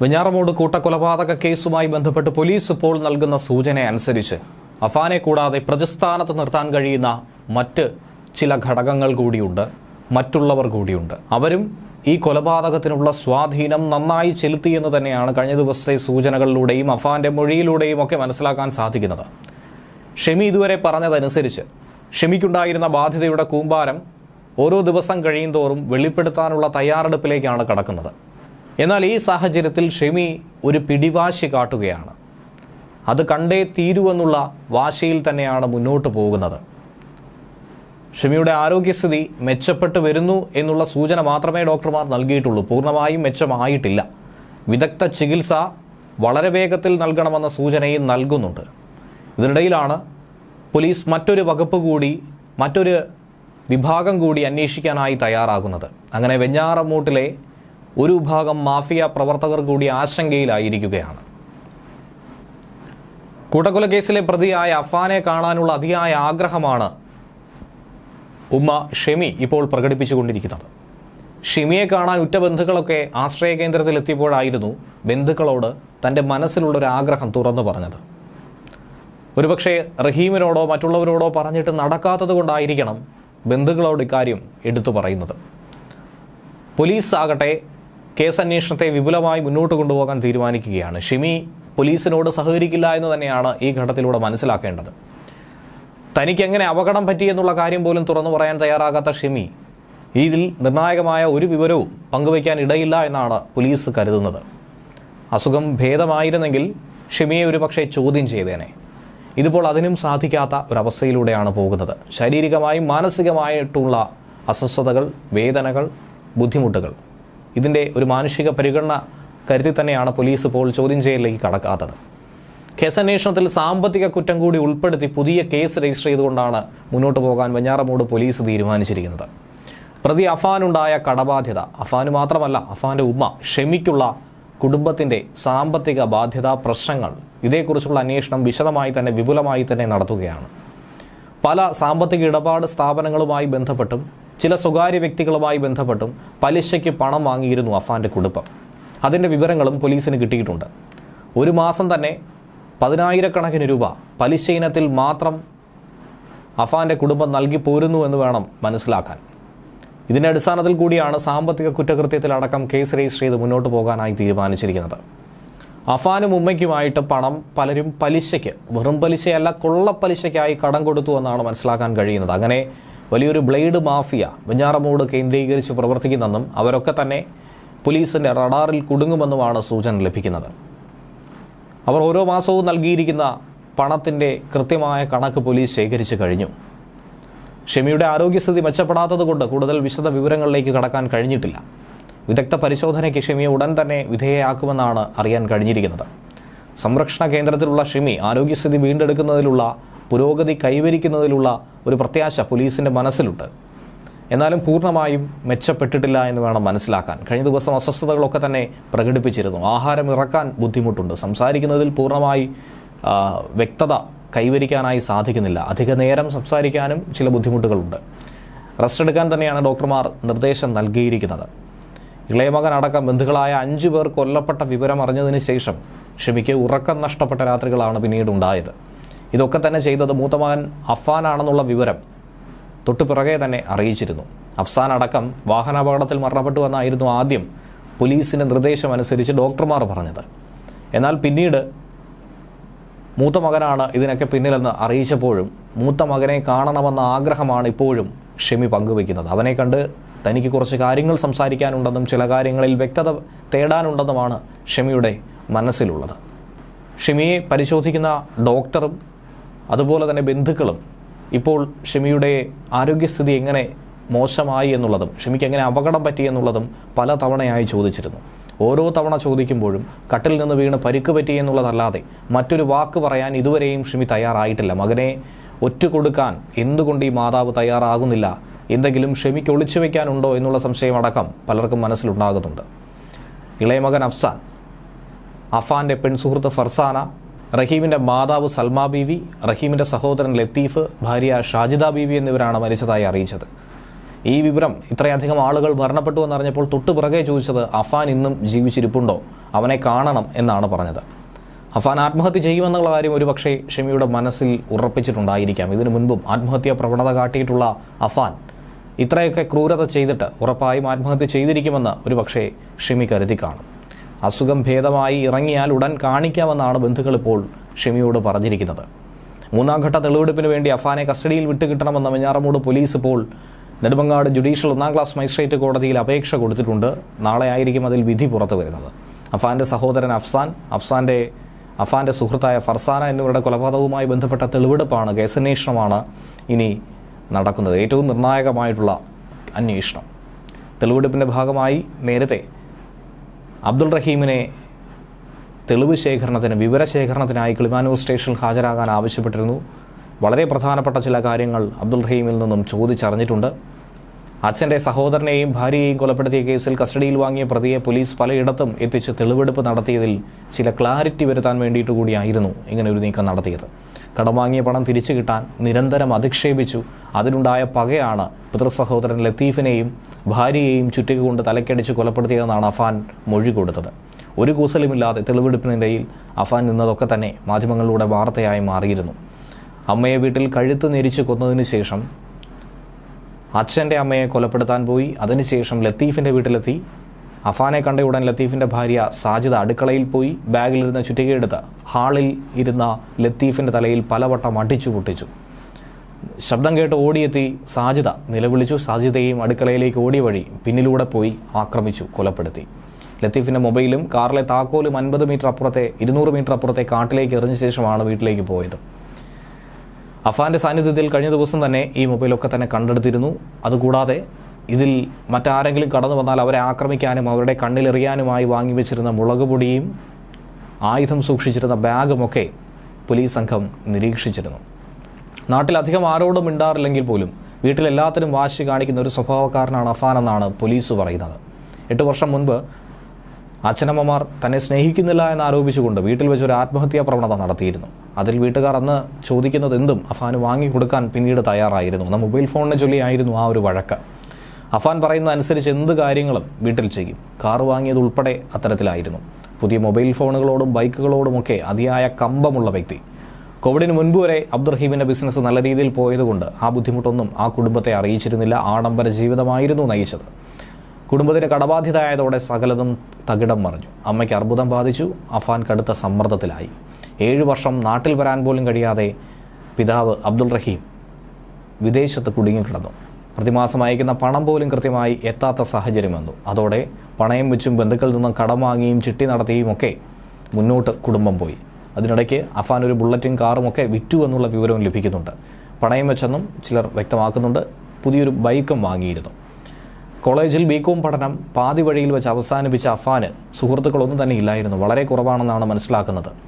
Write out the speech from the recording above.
വെഞ്ഞാറമൂട് കൂട്ടക്കൊലപാതക കേസുമായി ബന്ധപ്പെട്ട് പോലീസ് ഇപ്പോൾ നൽകുന്ന സൂചന അനുസരിച്ച് അഫാനെ കൂടാതെ പ്രതിസ്ഥാനത്ത് നിർത്താൻ കഴിയുന്ന മറ്റ് ചില ഘടകങ്ങൾ കൂടിയുണ്ട് മറ്റുള്ളവർ കൂടിയുണ്ട്. അവരും ഈ കൊലപാതകത്തിനുള്ള സ്വാധീനം നന്നായി ചെലുത്തിയെന്ന് തന്നെയാണ് കഴിഞ്ഞ ദിവസത്തെ സൂചനകളിലൂടെയും അഫാന്റെ മൊഴിയിലൂടെയും ഒക്കെ മനസ്സിലാക്കാൻ സാധിക്കുന്നത്. ഷെമി ഇതുവരെ പറഞ്ഞതനുസരിച്ച് ഷെമിക്കുണ്ടായിരുന്ന ബാധ്യതയുടെ കൂമ്പാരം ഓരോ ദിവസം കഴിയും തോറും വെളിപ്പെടുത്താനുള്ള തയ്യാറെടുപ്പിലേക്കാണ് കടക്കുന്നത്. എന്നാൽ ഈ സാഹചര്യത്തിൽ ഷെമി ഒരു പിടിവാശി കാട്ടുകയാണ്. അത് കണ്ടേ തീരുവെന്നുള്ള വാശിയിൽ തന്നെയാണ് മുന്നോട്ട് പോകുന്നത്. ഷെമിയുടെ ആരോഗ്യസ്ഥിതി മെച്ചപ്പെട്ടു വരുന്നു എന്നുള്ള സൂചന മാത്രമേ ഡോക്ടർമാർ നൽകിയിട്ടുള്ളൂ. പൂർണമായും മെച്ചമായിട്ടില്ല. വിദഗ്ധ ചികിത്സ വളരെ വേഗത്തിൽ നൽകണമെന്ന സൂചനയും നൽകുന്നുണ്ട്. ഇതിനിടയിലാണ് പോലീസ് മറ്റൊരു വകുപ്പ് കൂടി മറ്റൊരു വിഭാഗം കൂടി അന്വേഷിക്കാനായി തയ്യാറാകുന്നത്. അങ്ങനെ വെഞ്ഞാറമൂട്ടിലെ ഒരു വിഭാഗം മാഫിയ പ്രവർത്തകർ കൂടി ആശങ്കയിലായിരിക്കുകയാണ്. കൂട്ടക്കൊല കേസിലെ പ്രതിയായ അഫാനെ കാണാനുള്ള അതിയായ ആഗ്രഹമാണ് ഉമ്മ ഷെമി ഇപ്പോൾ പ്രകടിപ്പിച്ചുകൊണ്ടിരിക്കുന്നത്. ഷെമിയെ കാണാൻ ഉറ്റ ബന്ധുക്കളൊക്കെ ആശ്രയ കേന്ദ്രത്തിലെത്തിയപ്പോഴായിരുന്നു ബന്ധുക്കളോട് തന്റെ മനസ്സിലുള്ള ഒരു ആഗ്രഹം തുറന്നു പറഞ്ഞത്. ഒരുപക്ഷെ റഹീമിനോടോ മറ്റുള്ളവരോടോ പറഞ്ഞിട്ട് നടക്കാത്തത് കൊണ്ടായിരിക്കണം ബന്ധുക്കളോട് ഇക്കാര്യം എടുത്തു പറയുന്നത്. പോലീസ് ആകട്ടെ കേസ് അന്വേഷണത്തെ വിപുലമായി മുന്നോട്ട് കൊണ്ടുപോകാൻ തീരുമാനിക്കുകയാണ്. ഷിമി പോലീസിനോട് സഹകരിക്കില്ല എന്ന് തന്നെയാണ് ഈ ഘട്ടത്തിലൂടെ മനസ്സിലാക്കേണ്ടത്. തനിക്ക് എങ്ങനെ അപകടം പറ്റിയെന്നുള്ള കാര്യം പോലും തുറന്നു പറയാൻ തയ്യാറാകാത്ത ഷിമി ഇതിൽ നിർണായകമായ ഒരു വിവരവും പങ്കുവയ്ക്കാൻ ഇടയില്ല എന്നാണ് പോലീസ് കരുതുന്നത്. അസുഖം ഭേദമായിരുന്നെങ്കിൽ ഷിമിയെ ഒരു പക്ഷേ ചോദ്യം ചെയ്തേനെ. ഇതിപ്പോൾ അതിനും സാധിക്കാത്ത ഒരവസ്ഥയിലൂടെയാണ് പോകുന്നത്. ശാരീരികമായും മാനസികമായിട്ടുള്ള അസ്വസ്ഥതകൾ വേദനകൾ ബുദ്ധിമുട്ടുകൾ. ഇതിന്റെ ഒരു മാനുഷിക പരിഗണന കരുതി തന്നെയാണ് പോലീസ് ഇപ്പോൾ ചോദ്യം ചെയ്യലിലേക്ക് കടക്കാത്തത്. കേസന്വേഷണത്തിൽ സാമ്പത്തിക കുറ്റം കൂടി ഉൾപ്പെടുത്തി പുതിയ കേസ് രജിസ്റ്റർ ചെയ്തുകൊണ്ടാണ് മുന്നോട്ട് പോകാൻ വെഞ്ഞാറമൂട് പോലീസ് തീരുമാനിച്ചിരിക്കുന്നത്. പ്രതി അഫാനുണ്ടായ കടബാധ്യത അഫാന് മാത്രമല്ല അഫാന്റെ ഉമ്മ ഷെമിക്കുള്ള കുടുംബത്തിന്റെ സാമ്പത്തിക ബാധ്യത പ്രശ്നങ്ങൾ ഇതേക്കുറിച്ചുള്ള അന്വേഷണം വിശദമായി തന്നെ വിപുലമായി തന്നെ നടത്തുകയാണ്. പല സാമ്പത്തിക ഇടപാട് സ്ഥാപനങ്ങളുമായി ബന്ധപ്പെട്ടും ചില സ്വകാര്യ വ്യക്തികളുമായി ബന്ധപ്പെട്ടും പലിശയ്ക്ക് പണം വാങ്ങിയിരുന്നു അഫാന്റെ കുടുംബം. അതിന്റെ വിവരങ്ങളും പോലീസിന് കിട്ടിയിട്ടുണ്ട്. ഒരു മാസം തന്നെ പതിനായിരക്കണക്കിന് രൂപ പലിശ ഇനത്തിൽ മാത്രം അഫാന്റെ കുടുംബം നൽകി പോരുന്നു എന്ന് വേണം മനസ്സിലാക്കാൻ. ഇതിന്റെ അടിസ്ഥാനത്തിൽ കൂടിയാണ് സാമ്പത്തിക കുറ്റകൃത്യത്തിലടക്കം കേസ് രജിസ്റ്റർ ചെയ്ത് മുന്നോട്ട് പോകാനായി തീരുമാനിച്ചിരിക്കുന്നത്. അഫാനും ഉമ്മയ്ക്കുമായിട്ട് പണം പലരും പലിശയ്ക്ക് വെറും പലിശയല്ല കൊള്ളപ്പലിശയ്ക്കായി കടം കൊടുത്തു എന്നാണ് മനസ്സിലാക്കാൻ കഴിയുന്നത്. അങ്ങനെ വലിയൊരു ബ്ലേഡ് മാഫിയ വെഞ്ഞാറമൂട് കേന്ദ്രീകരിച്ച് പ്രവർത്തിക്കുന്നെന്നും അവരൊക്കെ തന്നെ പോലീസിന്റെ റഡാറിൽ കുടുങ്ങുമെന്നുമാണ് സൂചന ലഭിക്കുന്നത്. അവർ ഓരോ മാസവും നൽകിയിരിക്കുന്ന പണത്തിന്റെ കൃത്യമായ കണക്ക് പോലീസ് ശേഖരിച്ചു കഴിഞ്ഞു. ഷെമിയുടെ ആരോഗ്യസ്ഥിതി മെച്ചപ്പെടാത്തതുകൊണ്ട് കൂടുതൽ വിശദ വിവരങ്ങളിലേക്ക് കടക്കാൻ കഴിഞ്ഞിട്ടില്ല. വിദഗ്ധ പരിശോധനയ്ക്ക് ഷെമിയെ ഉടൻ തന്നെ വിധേയയാക്കുമെന്നാണ് അറിയാൻ കഴിഞ്ഞിരിക്കുന്നത്. സംരക്ഷണ കേന്ദ്രത്തിലുള്ള ഷെമി ആരോഗ്യസ്ഥിതി വീണ്ടെടുക്കുന്നതിലുള്ള പുരോഗതി കൈവരിക്കുന്നതിലുള്ള ഒരു പ്രത്യാശ പോലീസിന്റെ മനസ്സിലുണ്ട്. എന്നാലും പൂർണമായും മെച്ചപ്പെട്ടിട്ടില്ല എന്ന് വേണം മനസ്സിലാക്കാൻ. കഴിഞ്ഞ ദിവസം അസ്വസ്ഥതകളൊക്കെ തന്നെ പ്രകടിപ്പിച്ചിരുന്നു. ആഹാരം ഇറക്കാൻ ബുദ്ധിമുട്ടുണ്ട്. സംസാരിക്കുന്നതിൽ പൂർണമായി വ്യക്തത കൈവരിക്കാനായി സാധിക്കുന്നില്ല. അധിക നേരം സംസാരിക്കാനും ചില ബുദ്ധിമുട്ടുകളുണ്ട്. റെസ്റ്റ് എടുക്കാൻ തന്നെയാണ് ഡോക്ടർമാർ നിർദ്ദേശം നൽകിയിരിക്കുന്നത്. ഇളയമകൻ അടക്കം ബന്ധുക്കളായ അഞ്ചു പേർ കൊല്ലപ്പെട്ട വിവരം അറിഞ്ഞതിന് ശേഷം ക്ഷമിക്ക് ഉറക്കം നഷ്ടപ്പെട്ട രാത്രികളാണ് പിന്നീട് ഉണ്ടായത്. ഇതൊക്കെ തന്നെ ചെയ്തത് മൂത്തമകൻ അഫാനാണെന്നുള്ള വിവരം തൊട്ടു പിറകെ തന്നെ അറിയിച്ചിരുന്നു. അഫ്സാൻ അടക്കം വാഹനാപകടത്തിൽ മരണപ്പെട്ടു എന്നായിരുന്നു ആദ്യം പോലീസിന്റെ നിർദ്ദേശം അനുസരിച്ച് ഡോക്ടർമാർ പറഞ്ഞത്. എന്നാൽ പിന്നീട് മൂത്ത മകനാണ് ഇതിനൊക്കെ പിന്നിലെന്ന് അറിയിച്ചപ്പോഴും മൂത്ത മകനെ കാണണമെന്ന ആഗ്രഹമാണ് ഇപ്പോഴും ഷെമി പങ്കുവെക്കുന്നത് അവനെ കണ്ട് തനിക്ക് കുറച്ച് കാര്യങ്ങൾ സംസാരിക്കാനുണ്ടെന്നും ചില കാര്യങ്ങളിൽ വ്യക്തത തേടാനുണ്ടെന്നുമാണ് ഷെമിയുടെ മനസ്സിലുള്ളത്. ഷെമിയെ പരിശോധിക്കുന്ന ഡോക്ടറും അതുപോലെ തന്നെ ബന്ധുക്കളും ഇപ്പോൾ ഷെമിയുടെ ആരോഗ്യസ്ഥിതി എങ്ങനെ മോശമായി എന്നുള്ളതും ഷെമിക്ക് എങ്ങനെ അപകടം പറ്റി എന്നുള്ളതും പല തവണയായി ചോദിച്ചിരുന്നു. ഓരോ തവണ ചോദിക്കുമ്പോഴും കട്ടിൽ നിന്ന് വീണ് പരിക്ക് പറ്റി എന്നുള്ളതല്ലാതെ മറ്റൊരു വാക്ക് പറയാൻ ഇതുവരെയും ഷെമി തയ്യാറായിട്ടില്ല. മകനെ ഒറ്റ കൊടുക്കാൻ എന്തുകൊണ്ട് ഈ മാതാവ് തയ്യാറാകുന്നില്ല? എന്തെങ്കിലും ഷെമിക്ക് ഒളിച്ചു വയ്ക്കാനുണ്ടോ എന്നുള്ള സംശയമടക്കം പലർക്കും മനസ്സിലുണ്ടാകുന്നുണ്ട്. ഇളയമകൻ അഫ്സാൻ അഫാന്റെ പെൺസുഹൃത്ത് ഫർസാന റഹീമിന്റെ മാതാവ് സൽമാ ബീവി റഹീമിന്റെ സഹോദരൻ ലത്തീഫ് ഭാര്യ ഷാജിദ ബീവി എന്നിവരാണ് മരിച്ചതായി അറിയിച്ചത്. ഈ വിവരം ഇത്രയധികം ആളുകൾ മരണപ്പെട്ടു എന്നറിഞ്ഞപ്പോൾ തൊട്ടുപുറകെ ചോദിച്ചത് അഫാൻ ഇന്നും ജീവിച്ചിരിപ്പുണ്ടോ? അവനെ കാണണം എന്നാണ് പറഞ്ഞത്. അഫാൻ ആത്മഹത്യ ചെയ്യുമെന്നുള്ള കാര്യം ഒരുപക്ഷെ ഷെമിയുടെ മനസ്സിൽ ഉറപ്പിച്ചിട്ടുണ്ടായിരിക്കാം. ഇതിനു മുൻപും ആത്മഹത്യാ പ്രവണത കാട്ടിയിട്ടുള്ള അഫാൻ ഇത്രയൊക്കെ ക്രൂരത ചെയ്തിട്ട് ഉറപ്പായും ആത്മഹത്യ ചെയ്തിരിക്കുമെന്ന് ഒരുപക്ഷെ ഷെമി കരുതി കാണും. അസുഖം ഭേദമായി ഇറങ്ങിയാൽ ഉടൻ കാണിക്കാമെന്നാണ് ബന്ധുക്കൾ ഇപ്പോൾ ഷെമിയോട് പറഞ്ഞിരിക്കുന്നത്. മൂന്നാം ഘട്ട തെളിവെടുപ്പിന് വേണ്ടി അഫാനെ കസ്റ്റഡിയിൽ വിട്ടുകിട്ടണമെന്ന് മഞ്ഞാറമൂട് പോലീസ് ഇപ്പോൾ നെടുമങ്ങാട് ജുഡീഷ്യൽ ഒന്നാം ക്ലാസ് മജിസ്ട്രേറ്റ് കോടതിയിൽ അപേക്ഷ കൊടുത്തിട്ടുണ്ട്. നാളെ ആയിരിക്കും അതിൽ വിധി പുറത്തു വരുന്നത്. അഫാന്റെ സഹോദരൻ അഫ്സാൻ അഫ്സാന്റെ അഫാന്റെ സുഹൃത്തായ ഫർസാന എന്നിവരുടെ കൊലപാതകവുമായി ബന്ധപ്പെട്ട തെളിവെടുപ്പാണ് കേസന്വേഷണമാണ് ഇനി നടക്കുന്നത്. ഏറ്റവും നിർണായകമായിട്ടുള്ള അന്വേഷണം. തെളിവെടുപ്പിന്റെ ഭാഗമായി നേരത്തെ അബ്ദുൾ റഹീമിനെ തെളിവ് ശേഖരണത്തിന് വിവരശേഖരണത്തിനായി കിളിമാനൂർ സ്റ്റേഷനിൽ ഹാജരാകാൻ ആവശ്യപ്പെട്ടിരുന്നു. വളരെ പ്രധാനപ്പെട്ട ചില കാര്യങ്ങൾ അബ്ദുൾ റഹീമിൽ നിന്നും ചോദിച്ചറിഞ്ഞിട്ടുണ്ട്. അച്ഛന്റെ സഹോദരനെയും ഭാര്യയെയും കൊലപ്പെടുത്തിയ കേസിൽ കസ്റ്റഡിയിൽ വാങ്ങിയ പ്രതിയെ പോലീസ് പലയിടത്തും എത്തിച്ച് തെളിവെടുപ്പ് നടത്തിയതിൽ ചില ക്ലാരിറ്റി വരുത്താൻ വേണ്ടിയിട്ട് കൂടിയായിരുന്നു ഇങ്ങനെ ഒരു നീക്കം നടത്തിയത്. കടം വാങ്ങിയ പണം തിരിച്ചു കിട്ടാൻ നിരന്തരം അധിക്ഷേപിച്ചു. അതിനുണ്ടായ പകയാണ് പിതൃസഹോദരൻ ലത്തീഫിനെയും ഭാര്യയെയും ചുറ്റിക കൊണ്ട് തലക്കടിച്ച് കൊലപ്പെടുത്തിയതെന്നാണ് അഫാൻ മൊഴി കൊടുത്തത്. ഒരു കൂസലുമില്ലാതെ തെളിവെടുപ്പിനിടയിൽ അഫാൻ നിന്നതൊക്കെ തന്നെ മാധ്യമങ്ങളിലൂടെ വാർത്തയായി മാറിയിരുന്നു. അമ്മയെ വീട്ടിൽ കഴുത്ത് നെരിച്ച് കൊന്നതിന് ശേഷം അച്ഛന്റെ അമ്മയെ കൊലപ്പെടുത്താൻ പോയി. അതിനുശേഷം ലത്തീഫിന്റെ വീട്ടിലെത്തി. അഫാനെ കണ്ട ഉടൻ ലത്തീഫിന്റെ ഭാര്യ സാജിദ അടുക്കളയിൽ പോയി ബാഗിലിരുന്ന ചുറ്റികയെടുത്ത് ഹാളിൽ ഇരുന്ന ലത്തീഫിന്റെ തലയിൽ പലവട്ടം അടിച്ചു പൊട്ടിച്ചു. ശബ്ദം കേട്ട് ഓടിയെത്തി സാജിദ നിലവിളിച്ചു. സാജിദയും അടുക്കളയിലേക്ക് ഓടിയ വഴി പിന്നിലൂടെ പോയി ആക്രമിച്ചു കൊലപ്പെടുത്തി. ലത്തീഫിന്റെ മൊബൈലും കാറിലെ താക്കോലും അൻപത് മീറ്റർ അപ്പുറത്തെ ഇരുന്നൂറ് മീറ്റർ അപ്പുറത്തെ കാട്ടിലേക്ക് എറിഞ്ഞ ശേഷമാണ് വീട്ടിലേക്ക് പോയത്. അഫാന്റെ സാന്നിധ്യത്തിൽ കഴിഞ്ഞ ദിവസം തന്നെ ഈ മൊബൈലൊക്കെ തന്നെ കണ്ടെടുത്തിരുന്നു. അതുകൂടാതെ ഇതിൽ മറ്റാരെങ്കിലും കടന്നു വന്നാൽ അവരെ ആക്രമിക്കാനും അവരുടെ കണ്ണിലെറിയാനുമായി വാങ്ങി വെച്ചിരുന്ന മുളക് പൊടിയും ആയുധം സൂക്ഷിച്ചിരുന്ന ബാഗുമൊക്കെ പോലീസ് സംഘം നിരീക്ഷിച്ചിരുന്നു. നാട്ടിലധികം ആരോടും മിണ്ടാറില്ലെങ്കിൽ പോലും വീട്ടിലെല്ലാത്തിനും വാശി കാണിക്കുന്ന ഒരു സ്വഭാവക്കാരനാണ് അഫാൻ എന്നാണ് പോലീസ് പറയുന്നത്. എട്ട് വർഷം മുൻപ് അച്ഛനമ്മമാർ തന്നെ സ്നേഹിക്കുന്നില്ല എന്ന് ആരോപിച്ചുകൊണ്ട് വീട്ടിൽ വെച്ച് ഒരു ആത്മഹത്യാ പ്രവണത നടത്തിയിരുന്നു. അതിൽ വീട്ടുകാർ അന്ന് ചോദിക്കുന്നത് എന്തും അഫാന് വാങ്ങിക്കൊടുക്കാൻ പിന്നീട് തയ്യാറായിരുന്നു. അന്ന് മൊബൈൽ ഫോണിനെ ചൊല്ലിയായിരുന്നു ആ ഒരു വഴക്ക്. അഫാൻ പറയുന്ന അനുസരിച്ച് എന്ത് കാര്യങ്ങളും വീട്ടിൽ ചെയ്യും. കാർ വാങ്ങിയത് ഉൾപ്പെടെ അത്തരത്തിലായിരുന്നു. പുതിയ മൊബൈൽ ഫോണുകളോടും ബൈക്കുകളോടുമൊക്കെ അതിയായ കമ്പമുള്ള വ്യക്തി. കോവിഡിന് മുൻപ് വരെ അബ്ദുറഹീമിന്റെ ബിസിനസ് നല്ല രീതിയിൽ പോയതുകൊണ്ട് ആ ബുദ്ധിമുട്ടൊന്നും ആ കുടുംബത്തെ അറിയിച്ചിരുന്നില്ല. ആഡംബര ജീവിതമായിരുന്നു നയിച്ചത്. കുടുംബത്തിന് കടബാധ്യത ആയതോടെ സകലതും തകിടം മറിഞ്ഞു. അമ്മയ്ക്ക് അർബുദം ബാധിച്ചു. അഫാൻ കടുത്ത സമ്മർദ്ദത്തിലായി. ഏഴു വർഷം നാട്ടിൽ വരാൻ പോലും കഴിയാതെ പിതാവ് അബ്ദുൾ റഹീം വിദേശത്ത് കുടുങ്ങിക്കിടന്നു. പ്രതിമാസം അയക്കുന്ന പണം പോലും കൃത്യമായി എത്താത്ത സാഹചര്യം വന്നു. അതോടെ പണയം വെച്ചും ബന്ധുക്കളിൽ നിന്നും കടം വാങ്ങിയും ചിട്ടി നടത്തിയും ഒക്കെ മുന്നോട്ട് കുടുംബം പോയി. അതിനിടയ്ക്ക് അഫാൻ ഒരു ബുള്ളറ്റും കാറും ഒക്കെ വിറ്റു എന്നുള്ള വിവരവും ലഭിക്കുന്നുണ്ട്. പണയം വെച്ചെന്നും ചിലർ വ്യക്തമാക്കുന്നുണ്ട്. പുതിയൊരു ബൈക്കും വാങ്ങിയിരുന്നു. കോളേജിൽ ബികോം പഠനം പാതി വഴിയിൽ വെച്ച് അവസാനിപ്പിച്ച അഫാന് സുഹൃത്തുക്കളൊന്നും തന്നെ ഇല്ലായിരുന്നു. വളരെ കുറവാണെന്നാണ് മനസ്സിലാക്കുന്നത്.